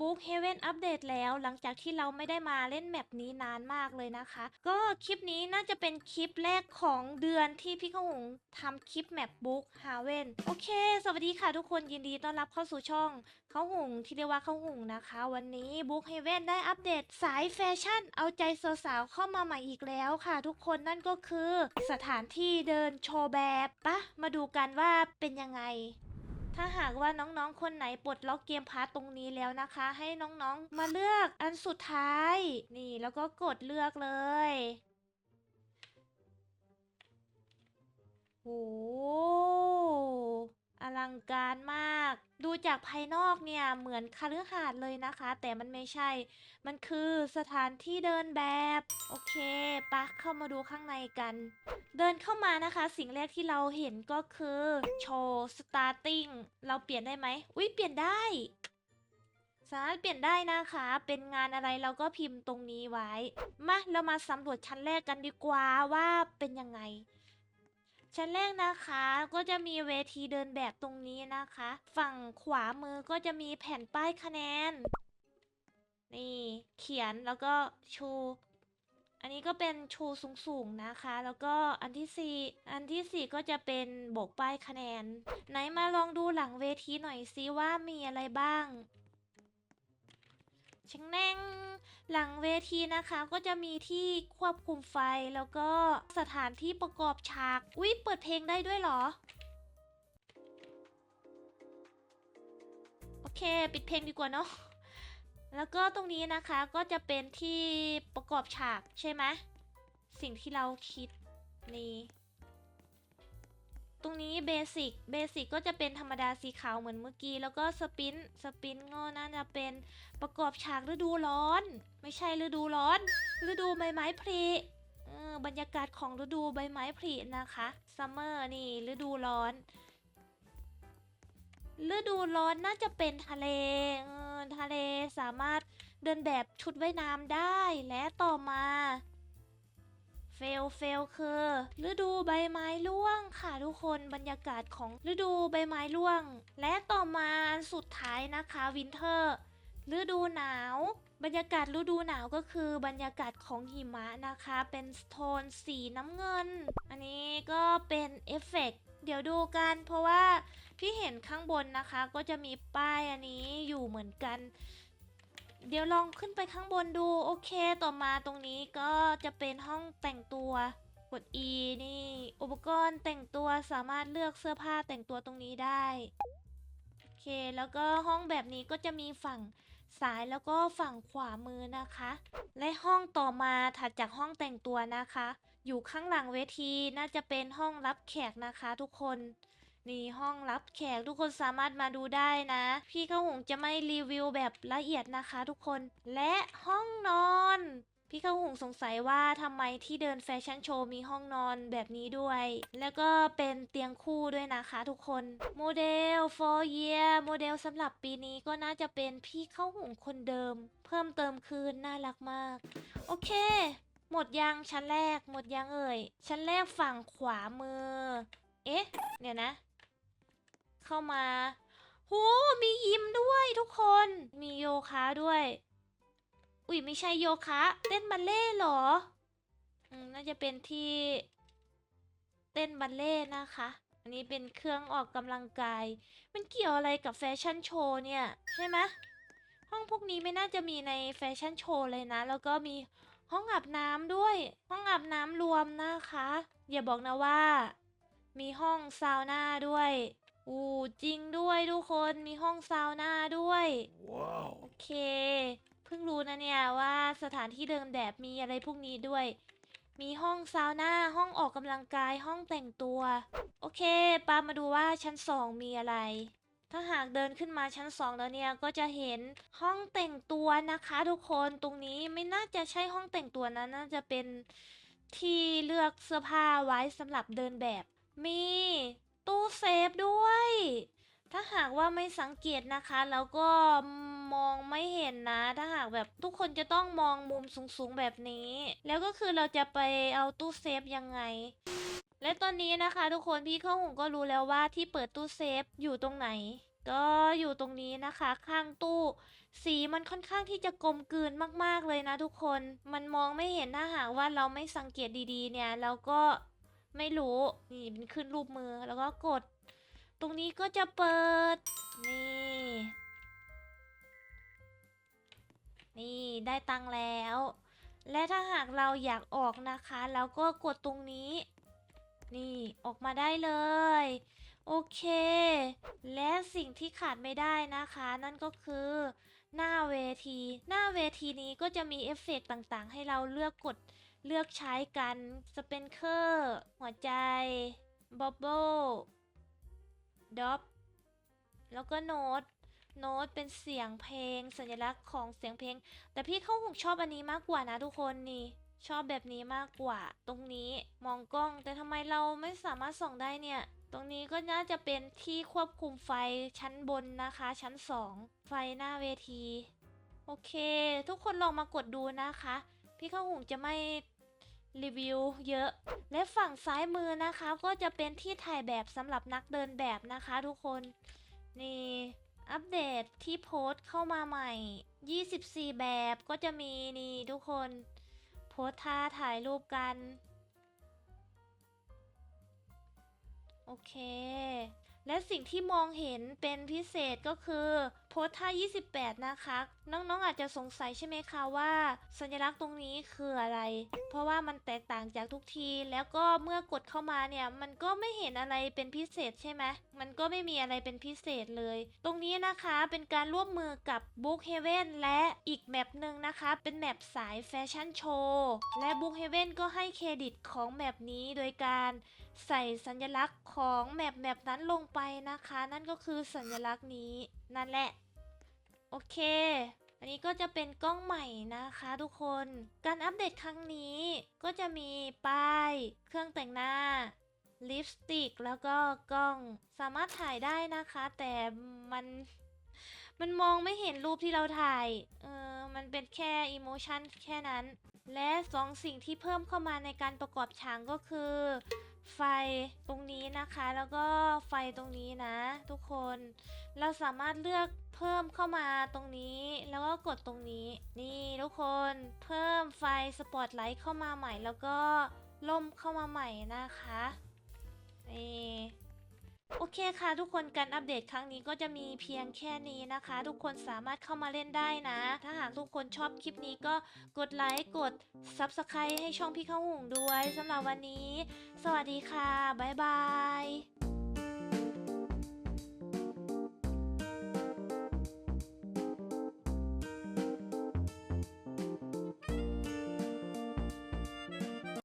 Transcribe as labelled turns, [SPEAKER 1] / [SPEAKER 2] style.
[SPEAKER 1] บุ๊กเฮเว่นอัปเดตแล้ว หลังจากที่เราไม่ได้มาเล่นแมปนี้นานมากเลยนะคะ ก็คลิปนี้น่าจะเป็นคลิปแรกของเดือนที่พี่ข้าหงทำคลิปแมปบุ๊กฮาเว่นโอเค สวัสดีค่ะทุกคนยินดีต้อนรับเข้าสู่ช่องข้าหงที่เรียกว่าข้าหงนะคะ วันนี้บุ๊กเฮเว่นได้อัปเดตสายแฟชั่น เอาใจสาวๆเข้ามาใหม่อีกแล้วค่ะ ทุกคนนั่นก็คือ สถานที่เดินโชว์แบบปะมาดูกันว่าเป็นยังไง ถ้าหากว่าน้องๆ คนไหนปลดล็อกเกมพาร์ตตรงนี้แล้วนะคะ ให้น้องๆ มาเลือกอันสุดท้าย นี่แล้วก็กดเลือกเลยโอ้ อลังการมาก ดูจากภายนอกเนี่ยเหมือนคฤหาส์เลยนะคะ แต่มันไม่ใช่ มันคือสถานที่เดินแบบ โอเคปะเข้ามาดูข้างในกัน เดินเข้ามานะคะ สิ่งแรกที่เราเห็นก็คือโชว์สตาร์ติ้งเราเปลี่ยนได้ไหมอุ้ยเปลี่ยนได้สามารถเปลี่ยนได้นะคะ เป็นงานอะไรเราก็พิมพ์ตรงนี้ไว้ มาเรามาสำรวจชั้นแรกกันดีกว่าว่าเป็นยังไง ชั้นแรกนะคะก็จะมีเวทีเดินแบบตรงนี้นะคะ ฝั่งขวามือก็จะมีแผ่นป้ายคะแนน นี่เขียนแล้วก็ชู อันนี้ก็เป็นชูสูงๆนะคะ แล้วก็อันที่สี่อันที่สี่ก็จะเป็นโบกป้ายคะแนน ไหนมาลองดูหลังเวทีหน่อยซิว่ามีอะไรบ้างชิงแนง หลังเวทีนะคะก็จะมีที่ควบคุมไฟแล้วก็สถานที่ประกอบฉากอุ๊ยเปิดเพลงได้ด้วยเหรอ โอเค ปิดเพลงดีกว่าเนาะแล้วก็ตรงนี้นะคะก็จะเป็นที่ประกอบฉากใช่ไหมสิ่งที่เราคิดนี่ ตรงนี้เบสิกเบสิกก็จะเป็นธรรมดาสีขาวเหมือนเมื่อกี้ แล้วก็สปินสปินก็น่าจะเป็นประกอบฉากฤดูร้อน ไม่ใช่ฤดูร้อน ฤดูใบไม้ผลิเออบรรยากาศของฤดูใบไม้ผลินะคะซัมเมอร์นี่ฤดูร้อน ฤดูร้อนน่าจะเป็นทะเลทะเลสามารถเดินแบบชุดว่ายน้ำได้และต่อมา เฟลเฟลคือฤดูใบไม้ร่วงค่ะทุกคนบรรยากาศของฤดูใบไม้ร่วง และต่อมาสุดท้ายนะคะวินเทอร์ฤดูหนาว บรรยากาศฤดูหนาวก็คือบรรยากาศของหิมะนะคะ เป็นโทนสีน้ำเงิน อันนี้ก็เป็นเอฟเฟกต์เดี๋ยวดูกันเพราะว่าพี่เห็นข้างบนนะคะก็จะมีป้ายอันนี้อยู่เหมือนกัน เดี๋ยวลองขึ้นไปข้างบนดูโอเคต่อมาตรงนี้ก็จะเป็นห้องแต่งตัวกด E นี่ อุปกรณ์แต่งตัวสามารถเลือกเสื้อผ้าแต่งตัวตรงนี้ได้โอเคแล้วก็ห้องแบบนี้ก็จะมีฝั่งซ้ายแล้วก็ฝั่งขวามือนะคะ และห้องต่อมาถัดจากห้องแต่งตัวนะคะ อยู่ข้างหลังเวทีน่าจะเป็นห้องรับแขกนะคะทุกคน นี่ห้องรับแขกทุกคนสามารถมาดูได้นะ พี่ข้าวหงจะไม่รีวิวแบบละเอียดนะคะทุกคน และห้องนอน พี่ข้าวหงสงสัยว่าทำไมที่เดินแฟชั่นโชว์มีห้องนอนแบบนี้ด้วย แล้วก็เป็นเตียงคู่ด้วยนะคะทุกคนโมเดล for year โมเดลสำหรับปีนี้ก็น่าจะเป็นพี่ข้าวหงคนเดิม เพิ่มเติมคืนน่ารักมาก โอเคหมดยังชั้นแรกหมดยังเอ่ยชั้นแรกฝั่งขวามือ เอ๊ะ เดี๋ยวนะ เข้ามาหูมียิมด้วยทุกคน มีโยคะด้วย อุ้ยไม่ใช่โยคะ เต้นบัลเล่หรออืมน่าจะเป็นที่เต้นบัลเล่นะคะ อันนี้เป็นเครื่องออกกำลังกาย มันเกี่ยวอะไรกับแฟชั่นโชว์เนี่ย ใช่ไหมห้องพวกนี้ไม่น่าจะมีในแฟชั่นโชว์เลยนะ แล้วก็มีห้องอาบน้ำด้วย ห้องอาบน้ำรวมนะคะ อย่าบอกนะว่า มีห้องซาวน่าด้วย อู้จริงด้วยทุกคนมีห้องซาวน่าด้วย
[SPEAKER 2] Wow.
[SPEAKER 1] โอเค เพิ่งรู้นะเนี่ยว่าสถานที่เดิมแบบมีอะไรพวกนี้ด้วย มีห้องซาวน่าห้องออกกำลังกายห้องแต่งตัว โอเคปามาดูว่าชั้นสองมีอะไร ถ้าหากเดินขึ้นมาชั้นสองแล้วเนี่ยก็จะเห็นห้องแต่งตัวนะคะ ทุกคนตรงนี้ไม่น่าจะใช่ห้องแต่งตัวนะน่าจะเป็นที่เลือกเสื้อผ้าไว้สำหรับเดินแบบ มี ตู้เซฟด้วย ถ้าหากว่าไม่สังเกตนะคะ แล้วก็มองไม่เห็นนะ ถ้าหากแบบทุกคนจะต้องมองมุมสูงๆแบบนี้ แล้วก็คือเราจะไปเอาตู้เซฟยังไง และตอนนี้นะคะ ทุกคนพี่เข้าหงก็รู้แล้วว่าที่เปิดตู้เซฟอยู่ตรงไหน ก็อยู่ตรงนี้นะคะ ข้างตู้ สีมันค่อนข้างที่จะกลมกลืนมากๆเลยนะ ทุกคน มันมองไม่เห็นถ้าหากว่าเราไม่สังเกตดีๆ เนี่ยเราก็ ไม่รู้นี่มันขึ้นรูปมือแล้วก็กด ตรงนี้ก็จะเปิด นี่ นี่ได้ตังแล้ว และถ้าหากเราอยากออกนะคะเราก็กดตรงนี้ นี่ออกมาได้เลย โอเค และสิ่งที่ขาดไม่ได้นะคะ นั่นก็คือหน้าเวที หน้าเวทีนี้ก็จะมีเอฟเฟกต์ต่างๆ ให้เราเลือกกด เลือกใช้กันสเปนเคอร์หัวใจบับเบิลด็อปแล้วก็โน้ตโน้ตเป็นเสียงเพลง สัญลักษณ์ของเสียงเพลง แต่พี่เข้าหูชอบอันนี้มากกว่านะทุกคนนี่ ชอบแบบนี้มากกว่า ตรงนี้มองกล้อง แต่ทำไมเราไม่สามารถส่องได้เนี่ย ตรงนี้ก็น่าจะเป็นที่ควบคุมไฟชั้นบนนะคะ ชั้น 2 ไฟหน้าเวที โอเค ทุกคนลองมากดดูนะคะ พี่ข้าหุงจะไม่ รีวิวเยอะ และฝั่งซ้ายมือนะคะก็จะเป็นที่ถ่ายแบบสำหรับนักเดินแบบนะคะทุกคน นี่อัปเดตที่โพสเข้ามาใหม่ 24 แบบก็จะมีนี่ทุกคน โพสท่าถ่ายรูปกัน โอเค และสิ่งที่มองเห็นเป็นพิเศษก็คือ โพสท่า 28 นะคะ น้องๆ อาจจะสงสัยใช่ไหมคะว่า สัญลักษณ์ตรงนี้คืออะไร เพราะว่ามันแตกต่างจากทุกที แล้วก็เมื่อกดเข้ามาเนี่ย มันก็ไม่เห็นอะไรเป็นพิเศษใช่ไหม มันก็ไม่มีอะไรเป็นพิเศษเลย ตรงนี้นะคะเป็นการร่วมมือกับ Book Heaven และอีกแมปหนึ่งนะคะ เป็นแมปสายแฟชั่นโชว์และ Book Heaven ก็ให้เครดิตของแมปนี้โดยการใส่สัญลักษณ์ของแมปแมปนั้นลงไปนะคะ นั่นก็คือสัญลักษณ์นี้ นั่นแหละ โอเค อันนี้ก็จะเป็นกล้องใหม่นะคะทุกคน การอัปเดตครั้งนี้ก็จะมีป้าย เครื่องแต่งหน้าลิปสติกแล้วก็กล้องสามารถถ่ายได้นะคะ แต่มันมันมองไม่เห็นรูปที่เราถ่าย เออ มันเป็นแค่อิโมชันแค่นั้น และสองสิ่งที่เพิ่มเข้ามาในการประกอบฉากก็คือ ไฟตรงนี้นะคะ แล้วก็ไฟตรงนี้นะ ทุกคนเราสามารถเลือกเพิ่มเข้ามาตรงนี้แล้วก็กดตรงนี้ นี่ทุกคนเพิ่มไฟสปอตไลท์เข้ามาใหม่ แล้วก็ล่มเข้ามาใหม่นะคะนี่ โอเคค่ะทุกคนการอัปเดตครั้งนี้ก็จะมีเพียงแค่นี้นะคะ ทุกคนสามารถเข้ามาเล่นได้นะ ถ้าหากทุกคนชอบคลิปนี้ก็กดไลค์กด Subscribe ให้ช่องพี่ข้าหุงด้วยสำหรับวันนี้ สวัสดีค่ะ บ๊ายบาย